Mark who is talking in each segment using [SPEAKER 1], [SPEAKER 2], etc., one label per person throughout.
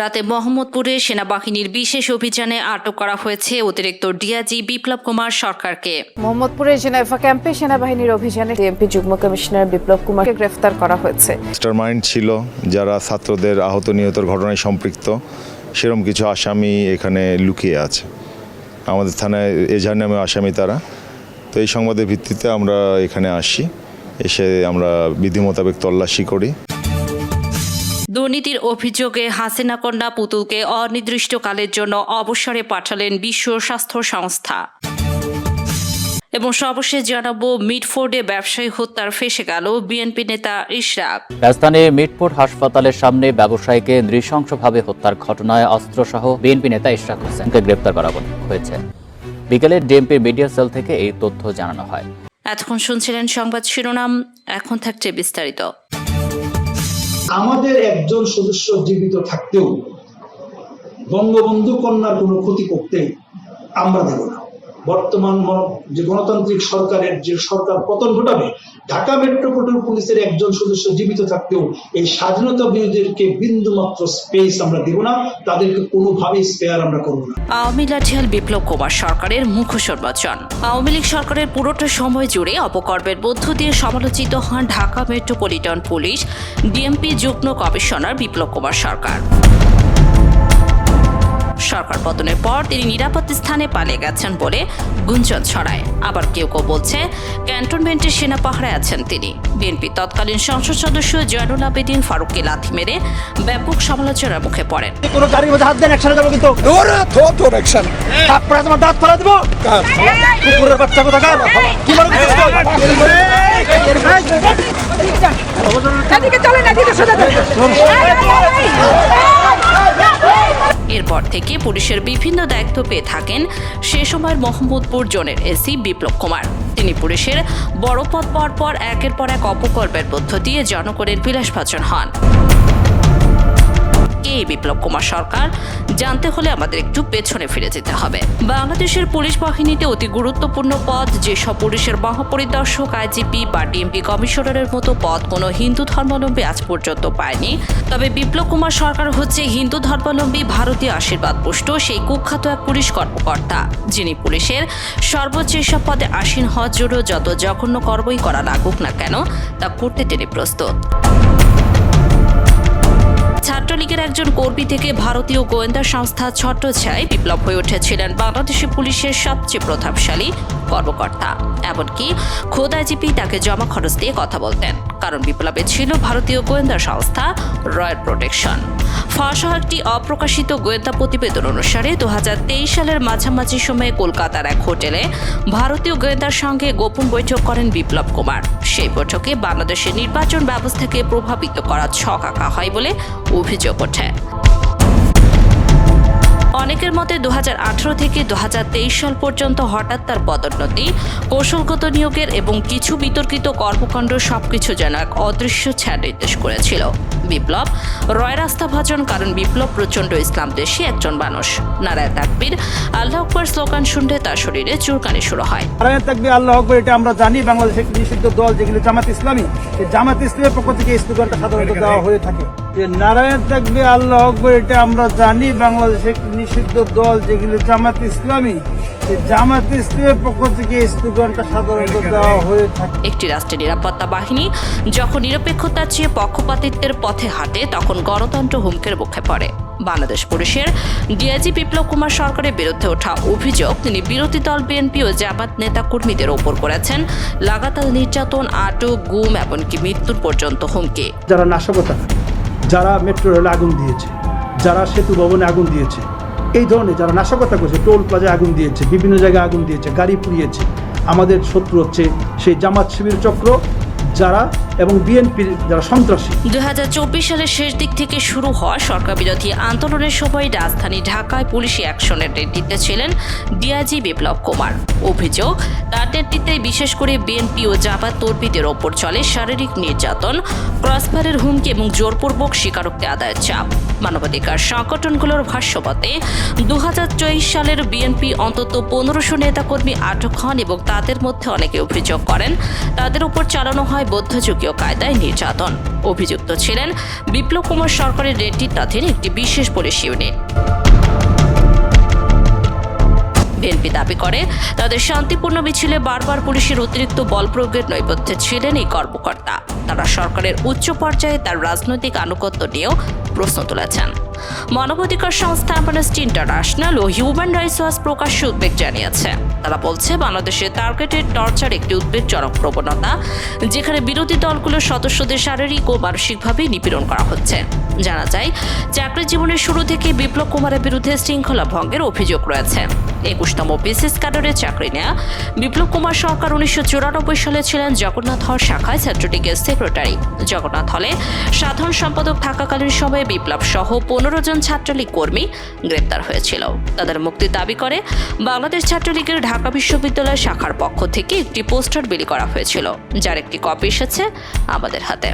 [SPEAKER 1] রাতে মোহাম্মদপুরে সেনাবাহিনীর বিশেষ অভিযানে আটক করা হয়েছে অতিরিক্ত ডিআইজি বিপ্লব কুমার সরকারকে।
[SPEAKER 2] মোহাম্মদপুরের জেনেভা ক্যাম্পে সেনাবাহিনীর অভিযানে ডিএমপি যুগ্ম কমিশনার বিপ্লব কুমারকে গ্রেফতার করা হয়েছে।
[SPEAKER 3] মাস্টার মাইন্ড ছিল যারা ছাত্রদের আহত নিহতর ঘটনায় সম্পৃক্ত সেরম কিছু আসামি এখানে লুকিয়ে আছে। আমাদের থানায় এজাহার নামে আসামি তারা। তো এই সংবাদের ভিত্তিতে আমরা এখানে আসি এসে আমরা বিধি মোতাবেক তল্লাশি করি।
[SPEAKER 1] দুর্নীতির অভিযোগে হাসিনা কন্যা পুতুলকে অনির্দিষ্টকালের জন্য অবসরে পাঠালেন বিশ্ব স্বাস্থ্য সংস্থা। এবং সর্বশেষ জানাব মিডফোর্ডে ব্যবসায়ী হত্যার ফেসে গেল বিএনপি নেতা ইশরাক।
[SPEAKER 4] রাজধানী মিটফোর্ড হাসপাতালের সামনে ব্যবসায়ীকে নৃশংসভাবে হত্যার ঘটনায় অস্ত্রসহ বিএনপি নেতা ইশরাক হোসেনকে গ্রেপ্তার করা হয়েছে। বিকেলে ডিএমপির মিডিয়া সেল থেকে এই তথ্য জানানো হয়।
[SPEAKER 1] এতক্ষণ শুনছিলেন সংবাদ শিরোনাম এখন থাকছে বিস্তারিত।
[SPEAKER 5] আমাদের একজন সদস্য জীবিত থাকতেও বঙ্গবন্ধু কন্যার কোনো ক্ষতি করতে আমরা দেব না। বর্তমান যে গণতান্ত্রিক সরকারের যে সরকার পতন ঘটাবে, ঢাকা মেট্রোপলিটন পুলিশের একজন সদস্য জীবিত থাকতেও এই স্বাধীনতা বিরোধীদেরকে বিন্দু মাত্র স্পেস আমরা দেব না, তাদেরকে কোনোভাবেই স্পেয়ার আমরা করব না।
[SPEAKER 1] আওয়ামী লাঠিয়াল বিপ্লব কুমার সরকারের মুখ্য নির্বাচন আওয়ামী লীগ সরকারের পুরোটা সময় জুড়ে অপকর্মের মধ্য দিয়ে সমালোচিত হন ঢাকা মেট্রোপলিটন পুলিশ, ডিএমপি যুগ্ম কমিশনার বিপ্লব কুমার সরকার। সরকার পতনের পর তিনি নিরাপদ স্থানে পালিয়ে গেছেন বলে গুঞ্জন ছড়ায় আবার কেউ কেউ বলছে ক্যান্টনমেন্টের সেনা পাহারায় আছেন তিনি বিএনপি তৎকালীন সংসদ সদস্য জয়নুল আবেদিন ফারুককে লাথি মেরে ব্যাপক সমালোচনার মুখে পড়েন
[SPEAKER 6] কোনো গাড়ির মধ্যে হাত দেন একসাথে যাব কিন্তু তোমার দাঁত ফেলা দেবো কুকুরের বাচ্চা কোথা কি মনে
[SPEAKER 7] চলে না এদিকে সোজা চলে।
[SPEAKER 1] এরপর থেকে পুলিশের বিভিন্ন দায়িত্ব পেয়ে থাকেন সে সময় মোহাম্মদপুর জোনের এসি বিপ্লব কুমার। তিনি পুলিশের বড় পদ পর পর একের পর এক অপকর্মের মধ্য দিয়ে জনগণের বিলাসভাজন হন। কে বিপ্লব কুমার সরকার জানতে হলে আমাদের একটু পেছনে ফিরে যেতে হবে। বাংলাদেশের পুলিশ বাহিনীতে অতি গুরুত্বপূর্ণ পদ যেসব পুলিশের মহাপরিদর্শক, আইজিপি বা ডিএমপি কমিশনারের মতো পদ কোনো হিন্দু ধর্মাবলম্বী আজ পর্যন্ত পায়নি। তবে বিপ্লব কুমার সরকার হচ্ছে হিন্দু ধর্মাবলম্বী, ভারতীয় আশীর্বাদ পুষ্ট, সেই কুখ্যাত এক পুলিশ কর্মকর্তা, যিনি পুলিশের সর্বোচ্চ এসব পদে আসীন হওয়ার জন্য যত জঘন্য কর্মই করা লাগুক না কেন, তা করতে তিনি প্রস্তুত। ছাত্রলীগের একজন কর্মী থেকে ভারতীয় গোয়েন্দা সংস্থা ছত্রছায় বিপ্লব হয়ে উঠেছিলেন বাংলাদেশি পুলিশের সবচেয়ে প্রভাবশালী কর্মকর্তা। এমনকি খোদ আইজিপি তাকে জমা খরচ দিয়ে কথা বলতেন, কারণ বিপ্লবে ছিল ভারতীয় গোয়েন্দা সংস্থা রয়্যাল প্রোটেকশন। ফাঁস হওয়া একটি অপ্রকাশিত গোয়েন্দা প্রতিবেদন অনুসারে দু হাজার তেইশ সালের মাঝামাঝি সময়ে কলকাতার এক হোটেলে ভারতীয় গোয়েন্দার সঙ্গে গোপন বৈঠক করেন বিপ্লব কুমার। সেই বৈঠকে বাংলাদেশের নির্বাচন ব্যবস্থাকে প্রভাবিত করার ছক আঁকা হয় বলে অভিযোগ ওঠে। অনেকের মতে দু হাজার আঠারো থেকে দুহাজার তেইশ সাল পর্যন্ত হঠাৎ তার পদোন্নতি, কৌশলগত নিয়োগের এবং কিছু বিতর্কিত কর্মকাণ্ড সবকিছু যেন এক অদৃশ্য ছায়া নির্দেশ করেছিল। বিপ্লব। রয় রাস্তা ভাজন কারণ বিপ্লব প্রচণ্ড ইসলাম দেশী একজন মানুষ। নারায় তাকবীর আল্লাহ আকবর স্লোগান শুনলে তার শরীরে চুরকানি শুরু হয়।
[SPEAKER 6] নারায়ণ থাকবে আল্লাহ আকবর এটা আমরা জানি বাংলাদেশের একটি নিষিদ্ধ দল যেগুলো জামাত ইসলামী জামাত ইসলামের পক্ষ থেকে এই স্লোগানটা সাধারণত দেওয়া হয়ে থাকে। যে নারায়ণ থাকবে আল্লাহ আকবর এটা আমরা জানি বাংলাদেশের একটি নিষিদ্ধ দল যেগুলো জামাত ইসলামী জামাত ইসলামের পক্ষ থেকে স্লোগানটা সাধারণত দেওয়া হয়ে থাকে।
[SPEAKER 1] একটি রাষ্ট্রের নিরাপত্তা বাহিনী যখন নিরপেক্ষতা চেয়ে পক্ষপাতিত্বের পথে হাঁটে তখন গণতন্ত্র হুমকির মুখে পড়ে। বাংলাদেশ পুলিশের ডিআইজি বিপ্লব কুমার সরকারের বিরুদ্ধে ওঠা অভিযোগ তিনি বিরোধী দল বিএনপি ও জামাত নেতা কর্মীদের ওপর করেছেন লাগাতার নির্যাতন আটক গুম এমনকি মৃত্যুর পর্যন্ত হুমকি।
[SPEAKER 8] যারা নাশকতা যারা মেট্রো রেলে আগুন দিয়েছে যারা সেতু ভবনে আগুন দিয়েছে এই ধরনের যারা নাশকতা করেছে, টোল প্লাজায় আগুন দিয়েছে, বিভিন্ন জায়গায় আগুন দিয়েছে, গাড়ি পুড়িয়েছে, আমাদের শত্রু হচ্ছে সেই জামাত শিবির চক্র, যারা এবং বিএনপির যারা সন্ত্রাসী।
[SPEAKER 1] দুই সালের শেষ দিক থেকে শুরু হওয়া সরকার বিরোধী আন্দোলনের সময় রাজধানী ঢাকায় পুলিশি অ্যাকশনের নেতৃত্বে ছিলেন ডিআইজি বিপ্লব কুমার। অভিযোগ, তার নেতৃত্বে বিশেষ করে বিএনপি ও জামাত তর্পিদের ওপর চলে শারীরিক নির্যাতন, ক্রসফায়ারের হুমকি এবং জোরপূর্বক স্বীকারোক্তি আদায়ের চাপ। মানবাধিকার সংগঠনগুলোর ভাষ্যমতে দু হাজার চব্বিশ সালের বিএনপি অন্তত পনেরোশো নেতাকর্মী আটক হন এবং তাদের মধ্যে অনেকে অভিযোগ করেন, তাদের উপর চালানো হয় মধ্যযুগীয় কায়দায় নির্যাতন। অভিযুক্ত ছিলেন বিপ্লব কুমার সরকারের নেতৃত্বাধীন একটি বিশেষ পুলিশ ইউনিট। বিএনপি দাবি করে, তাদের শান্তিপূর্ণ মিছিলে বারবার পুলিশের অতিরিক্ত বল প্রয়োগের নৈপথ্যে ছিলেন এই কর্মকর্তা। তারা সরকারের উচ্চ পর্যায়ে তার রাজনৈতিক আনুগত্য নিয়েও প্রশ্ন তুলেছেন। মানবাধিকার সংস্থা অ্যামনেস্টি ইন্টারন্যাশনাল ও হিউম্যান রাইটস ওয়াচ প্রকাশ্য উদ্বেগ জানিয়েছে। তারা বলছে, বাংলাদেশে টার্গেটেড টর্চার একটি উদ্বেগজনক প্রবণতা, যেখানে বিরোধী দলগুলোর সদস্যদের শারীরিক ও মানসিকভাবে নিপীড়ন করা হচ্ছে। জানা যায়, চাকরি জীবনের শুরু থেকে বিপ্লব কুমারের বিরুদ্ধে শৃঙ্খলা ভঙ্গের অভিযোগ রয়েছে। একুশতম বিসিএস ক্যাডারে চাকরি নেয়া বিপ্লব কুমার সরকার উনিশশো চুরানব্বই সালে ছিলেন জগন্নাথ হল শাখায় ছাত্রলীগের সেক্রেটারি। জগন্নাথ হলে সাধারণ সম্পাদক থাকাকালীন সময়ে বিপ্লব সহ পনেরো জন ছাত্রলীগ কর্মী গ্রেপ্তার হয়েছিল। তাদের মুক্তি দাবি করে বাংলাদেশ ছাত্রলীগের ঢাকা বিশ্ববিদ্যালয় শাখার পক্ষ থেকে একটি পোস্টার বিলি করা হয়েছিল, যার একটি কপি এসেছে আমাদের হাতে।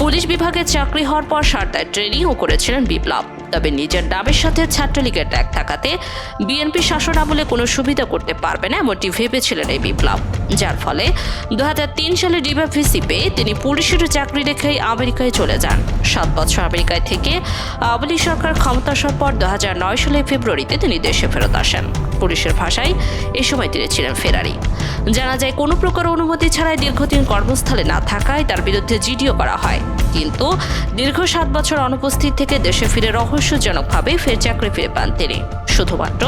[SPEAKER 1] পুলিশ বিভাগে চাকরি হওয়ার পর সারদায় ট্রেনিংও করেছিলেন বিপ্লব। তবে নিজের নামের সাথে ছাত্রলীগের ট্যাগ থাকাতে বিএনপি শাসন আমলে কোনো সুবিধা করতে পারবে না এমনটি ভেবেছিলেন এই বিপ্লব। যার ফলে দু হাজার তিন সালে ডিভাভিসি পেয়ে তিনি পুলিশের চাকরি রেখেই আমেরিকায় চলে যান। সাত বছর আমেরিকায় থেকে আওয়ামী সরকার ক্ষমতা আসার পর দু হাজার নয় সালে ফেব্রুয়ারিতে তিনি দেশে ফেরত আসেন। পুলিশের ভাষায় এ সময় তিনি ছিলেন ফেরারি। জানা যায়, কোনো প্রকার অনুমতি ছাড়াই দীর্ঘদিন কর্মস্থলে না থাকায় তার বিরুদ্ধে জিডিও করা হয়। কিন্তু দীর্ঘ সাত বছর অনুপস্থিত থেকে দেশে ফিরে রহস্যজনকভাবে ফের চাকরি ফিরে পান তিনি। শুধুমাত্র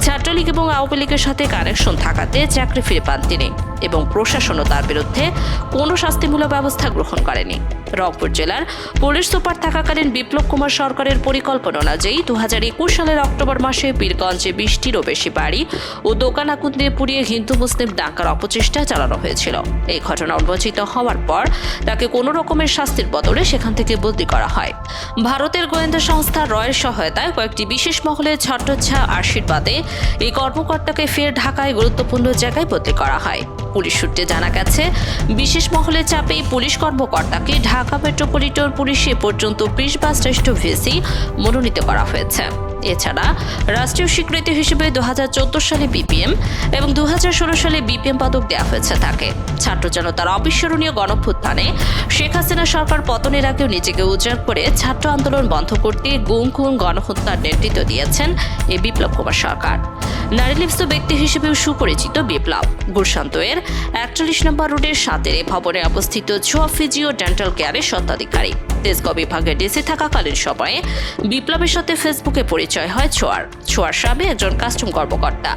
[SPEAKER 1] ছাত্রলীগ এবং আওয়ামী লীগের সাথে কানেকশন থাকাতে চাকরি ফিরে পান তিনি। এবং প্রশাসনও তার বিরুদ্ধে কোনো শাস্তিমূলক ব্যবস্থা গ্রহণ করেনি। রংপুর জেলার পুলিশ সুপার থাকাকালীন বিপ্লব কুমার সরকারের পরিকল্পনা অনুযায়ী দু হাজার একুশ সালের অক্টোবর মাসে পীরগঞ্জে বৃষ্টিরও বেশি বাড়ি ও দোকান আগুন দিয়ে পুড়িয়ে হিন্দু মুসলিম ডাকার অপচেষ্টা চালানো হয়েছিল। এই ঘটনা উন্মোচিত হওয়ার পর তাকে কোনো রকমের শাস্তির বদলে সেখান থেকে বদলি করা হয়। ভারতের গোয়েন্দা সংস্থা রয়ের সহায়তায় কয়েকটি বিশেষ মহলের ছত্রচ্ছা আশীর্বাদে এই কর্মকর্তাকে ফের ঢাকায় গুরুত্বপূর্ণ জায়গায় বদলি করা হয়। পুলিশ সূত্রে জানা গেছে, বিশেষ মহলের চাপে পুলিশ কর্মকর্তাকে ঢাকা মেট্রোপলিটন পুলিশে পর্যন্ত বিশ বা শ্রেষ্ঠ ভিসি মনোনীত করা হয়েছে। এছাড়া, রাষ্ট্রীয় স্বীকৃতি হিসেবে দু সালে বিপিএম এবং দু হাজার ষোলো সালে বিপিএম পদক দেওয়া হয়েছে তাকে। ছাত্র জনতার অবিস্মরণীয় গণভ্যুত্থানে শেখ হাসিনা সরকার পতনের আগেও নিজেকে উজাড় করে ছাত্র আন্দোলন বন্ধ করতে গুম খুন, গণহত্যার নেতৃত্ব দিয়েছেন এই বিপ্লব কুমার সরকার। নারীলিপ্ত ব্যক্তি হিসেবেও সুপরিচিত বিপ্লব। গুরশান্তয়ের একচল্লিশ নম্বর রোডের সাতের ভবনে অবস্থিত ছোয়া ফিজিও ডেন্টাল কেয়ারের স্বত্বাধিকারী। তেজগাঁও বিভাগে ডিসি থাকাকালীন সময়ে বিপ্লবের সাথে ফেসবুকে পরিচয় হয় ছোয়ার। ছোয়ার স্বামী একজন কাস্টম কর্মকর্তা।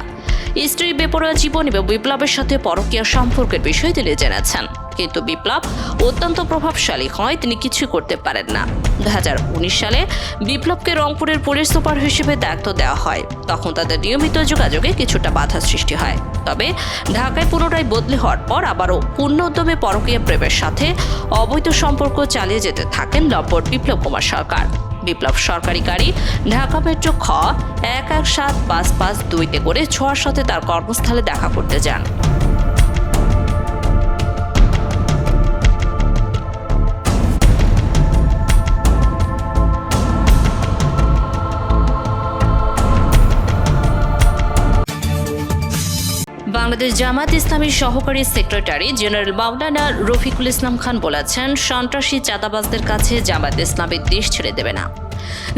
[SPEAKER 1] স্ত্রী বেপরোয়া জীবন এবং বিপ্লবের সাথে পরকীয় সম্পর্কের বিষয়ে তিনি জেনেছেন। কিন্তু বিপ্লব অত্যন্ত প্রভাবশালী হয়, তিনি কিছুই করতে পারেন না। দু হাজার উনিশ সালে বিপ্লবকে রংপুরের পুলিশ সুপার হিসেবে দায়িত্ব দেওয়া হয়। তখন তাদের নিয়মিত যোগাযোগে কিছুটা বাধা সৃষ্টি হয়। তবে ঢাকায় পুনরায় বদলি হওয়ার পর আবারও পূর্ণ উদ্যমে পরকীয়া প্রেমের সাথে অবৈধ সম্পর্ক চালিয়ে যেতে থাকেন লম্পট বিপ্লব কুমার সরকার। বিপ্লব সরকারি গাড়ি ঢাকা মেট্রো খ এক এক সাত পাঁচ পাঁচ দুইতে করে ছোঁয়ার সাথে তার কর্মস্থলে দেখা করতে যান। বাংলাদেশ জামাত ইসলামীর সহকারী সেক্রেটারি জেনারেল মাওলানা রফিকুল ইসলাম খান বলেছেন, সন্ত্রাসী চাঁদাবাজদের কাছে জামাত ইসলামী দেশ ছেড়ে দেবে না।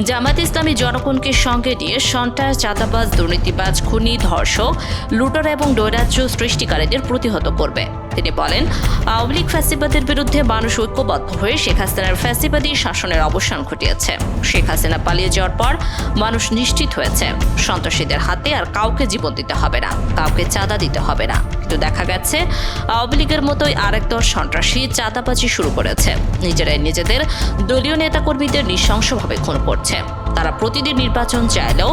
[SPEAKER 1] জামাত ইসলামী জনগণকে সঙ্গে নিয়ে সন্ত্রাস, চাঁদাবাজ, দুর্নীতিবাজ, খুনি, ধর্ষক, লুটার এবং নৈরাজ্য সৃষ্টিকারীদের প্রতিহত করবে। তিনি বলেন, আওয়ামী লীগ ফ্যাসিবাদের বিরুদ্ধে মানুষ ঐক্যবদ্ধ হয়ে শেখ হাসিনার ফ্যাসিবাদী শাসনের অবসান ঘটিয়েছে। শেখ হাসিনা পালিয়ে যাওয়ার পর মানুষ নিশ্চিত হয়েছে, সন্ত্রাসীদের হাতে আর কাউকে জীবন দিতে হবে না, কাউকে চাঁদা দিতে হবে না। কিন্তু দেখা গেছে, আওয়ামী লীগের মতোই আরেক দল সন্ত্রাসী চাঁদাবাজি শুরু করেছে। নিজেরাই নিজেদের দলীয় নেতাকর্মীদের নৃশংসভাবে খুন করছে। তারা প্রতিদিন নির্বাচন চাইলেও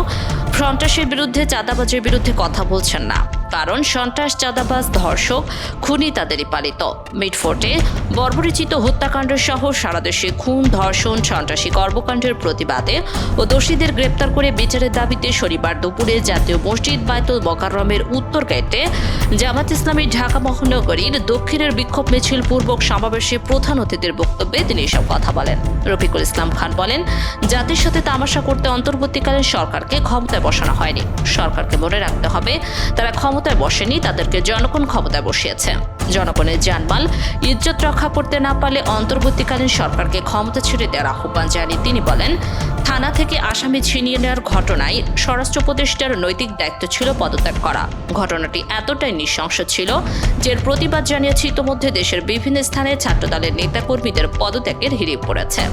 [SPEAKER 1] সন্ত্রাসের বিরুদ্ধে, চাঁদাবাজির বিরুদ্ধে কথা বলছেন না। কারণ সন্ত্রাস চাঁদাবাজ ধর্ষক খুনি তাদেরই পালিত। মিটফোর্টে বর্বরিচিত হত্যাকাণ্ড সহ সারা দেশে খুন, ধর্ষণ, সন্ত্রাসী কর্মকাণ্ডের প্রতিবাদে ও দোষীদের গ্রেপ্তার করে বিচারের দাবিতে শনিবার দুপুরে জাতীয় মসজিদ বায়তুল মোকাররমের উত্তর গেটে জামাত ইসলামী ঢাকা মহানগরীর দক্ষিণের বিক্ষোভ মিছিল পূর্বক সমাবেশে প্রধান অতিথির বক্তব্যে তিনি এসব কথা বলেন। রফিকুল ইসলাম খান বলেন, জাতির সাথে তামাশা করতে অন্তর্বর্তীকালীন সরকারকে ক্ষমতায় বসানো হয়নি। সরকারকে মনে রাখতে হবে, তারা ক্ষমতায় বসেনি, তাদেরকে জনগণ ক্ষমতায় বসিয়েছে। জনগণের জানমাল, ইজ্জত রক্ষা করতে না পারলে অন্তর্বর্তীকালীন সরকারকে ক্ষমতা ছেড়ে দেওয়ার আহ্বান জানিয়ে তিনি বলেন, থানা থেকে আসামি ছিনিয়ে নেওয়ার ঘটনায় স্বরাষ্ট্র উপদেষ্টার নৈতিক দায়িত্ব ছিল পদত্যাগ করা। ঘটনাটি এতটাই নৃশংস ছিল যে প্রতিবাদ জানিয়েছে ইতোমধ্যে দেশের বিভিন্ন স্থানে ছাত্রদলের নেতাকর্মীদের পদত্যাগের হিড়িক পড়েছে।